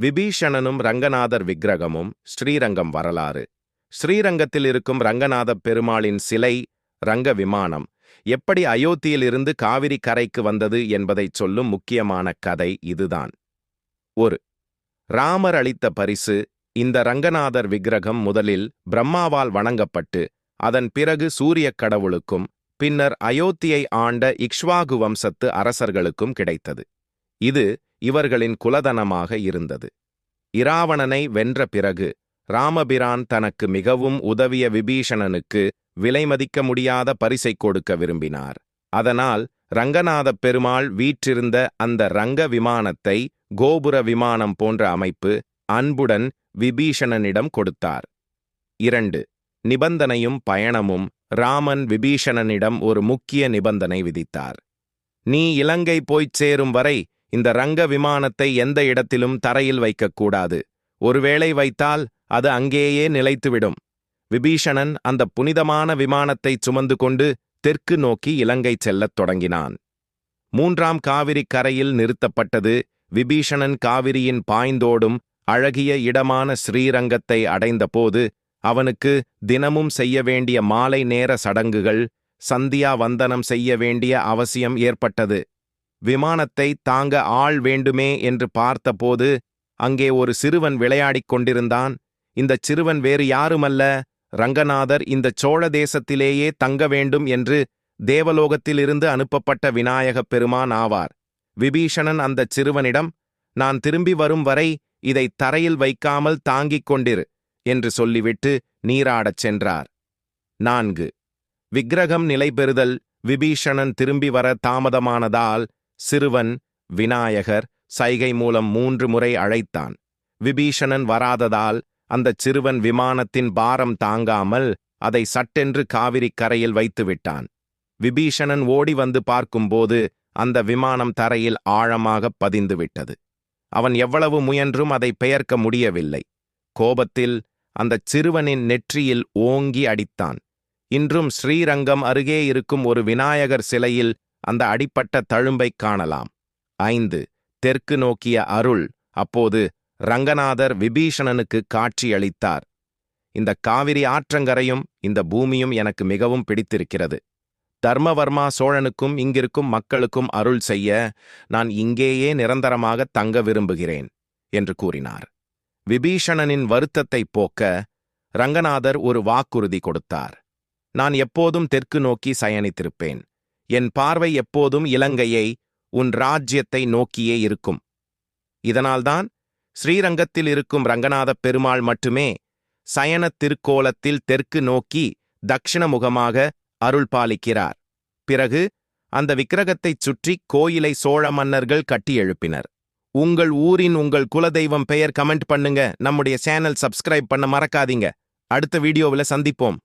விபீஷணனும் ரங்கநாதர் விக்கிரகமும் ஸ்ரீரங்கம் வரலாறு. ஸ்ரீரங்கத்தில் இருக்கும் ரங்கநாத பெருமாளின் சிலை ரங்க விமானம். எப்படி அயோத்தியிலிருந்து காவிரி கரைக்கு வந்தது என்பதைச் சொல்லும் முக்கியமான கதை இதுதான். ஒரு ராமர் அளித்த பரிசு இந்த ரங்கநாதர் விக்கிரகம் முதலில் பிரம்மாவால் வணங்கப்பட்டு அதன் பிறகு சூரியக் கடவுளுக்கும் பின்னர் அயோத்தியை ஆண்ட இக்ஷ்வாகு வம்சத்து அரசர்களுக்கும் கிடைத்தது. இது இவர்களின் குலதனமாக இருந்தது. இராவணனை வென்ற பிறகு ராமபிரான் தனக்கு மிகவும் உதவிய விபீஷணனுக்கு விலைமதிக்க முடியாத பரிசைக் கொடுக்க விரும்பினார். அதனால் ரங்கநாதப் பெருமாள் வீற்றிருந்த அந்த ரங்க விமானத்தை கோபுர விமானம் போன்ற அமைப்பு அன்புடன் விபீஷணனிடம் கொடுத்தார். இரண்டு நிபந்தனையும் பயணமும் ராமன் விபீஷணனிடம் ஒரு முக்கிய நிபந்தனை விதித்தார். நீ இலங்கை போய்ச் சேரும் வரை இந்த ரங்க விமானத்தை எந்த இடத்திலும் தரையில் வைக்கக்கூடாது. ஒருவேளை வைத்தால் அது அங்கேயே நிலைத்துவிடும். விபீஷணன் அந்த புனிதமான விமானத்தை சுமந்து கொண்டு தெற்கு நோக்கி இலங்கை செல்லத் தொடங்கினான். மூன்றாம் காவிரி கரையில் நிறுத்தப்பட்டது விபீஷணன் காவிரியின் பாய்ந்தோடும் அழகிய இடமான ஸ்ரீரங்கத்தை அடைந்தபோது அவனுக்கு தினமும் செய்ய வேண்டிய மாலை நேர சடங்குகள் சந்தியா வந்தனம் செய்ய வேண்டிய அவசியம் ஏற்பட்டது. விமானத்தை தாங்க ஆள் வேண்டுமே என்று பார்த்தபோது அங்கே ஒரு சிறுவன் விளையாடிக் கொண்டிருந்தான். இந்தச் சிறுவன் வேறு யாருமல்ல. ரங்கநாதர் இந்த சோழ தேசத்திலேயே தங்க வேண்டும் என்று தேவலோகத்திலிருந்து அனுப்பப்பட்ட விநாயகப் பெருமான் ஆவார். விபீஷணன் அந்தச் சிறுவனிடம் நான் திரும்பி வரும் வரை இதை தரையில் வைக்காமல் தாங்கிக் கொண்டிரு என்று சொல்லிவிட்டு நீராடச் சென்றார். நான்கு. விக்கிரகம் நிலைபெறுதல். விபீஷணன் திரும்பி வர தாமதமானதால் சிறுவன் விநாயகர் சைகை மூலம் மூன்று முறை அழைத்தான். விபீஷணன் வராததால் அந்தச் சிறுவன் விமானத்தின் பாரம் தாங்காமல் அதை சட்டென்று காவிரிக் கரையில் வைத்துவிட்டான் விபீஷணன் ஓடி வந்து பார்க்கும்போது அந்த விமானம் தரையில் ஆழமாகப் பதிந்துவிட்டது அவன் எவ்வளவு முயன்றும் அதை பெயர்க்க முடியவில்லை. கோபத்தில் அந்தச் சிறுவனின் நெற்றியில் ஓங்கி அடித்தான். இன்றும் ஸ்ரீரங்கம் அருகே இருக்கும் ஒரு விநாயகர் சிலையில் அந்த அடிப்பட்ட தழும்பைக் காணலாம். ஐந்து. தெற்கு நோக்கிய அருள் அப்போது ரங்கநாதர் விபீஷணனுக்கு காட்சியளித்தார். இந்த காவிரி ஆற்றங்கரையும் இந்த பூமியும் எனக்கு மிகவும் பிடித்திருக்கிறது. தர்மவர்மா சோழனுக்கும் இங்கிருக்கும் மக்களுக்கும் அருள் செய்ய நான் இங்கேயே நிரந்தரமாக தங்க விரும்புகிறேன் என்று கூறினார். விபீஷணனின் வருத்தத்தைப் போக்க ரங்கநாதர் ஒரு வாக்குறுதி கொடுத்தார். நான் எப்போதும் தெற்கு நோக்கி சயனித்திருப்பேன். என் பார்வை எப்போதும் இலங்கையை உன் ராஜ்யத்தை நோக்கியே இருக்கும். இதனால்தான் ஸ்ரீரங்கத்தில் இருக்கும் ரங்கநாதப் பெருமாள் மட்டுமே சயனத் திருக்கோலத்தில் தெற்கு நோக்கி தக்ஷிண முகமாக அருள் பாலிக்கிறார். பிறகு அந்த விக்கிரகத்தைச் சுற்றி கோயிலை சோழ மன்னர்கள் கட்டி எழுப்பினர். உங்கள் ஊரின் உங்கள் குலதெய்வம் பெயர் கமெண்ட் பண்ணுங்க. நம்முடைய சேனல் சப்ஸ்கிரைப் பண்ண மறக்காதீங்க. அடுத்த வீடியோவில் சந்திப்போம்.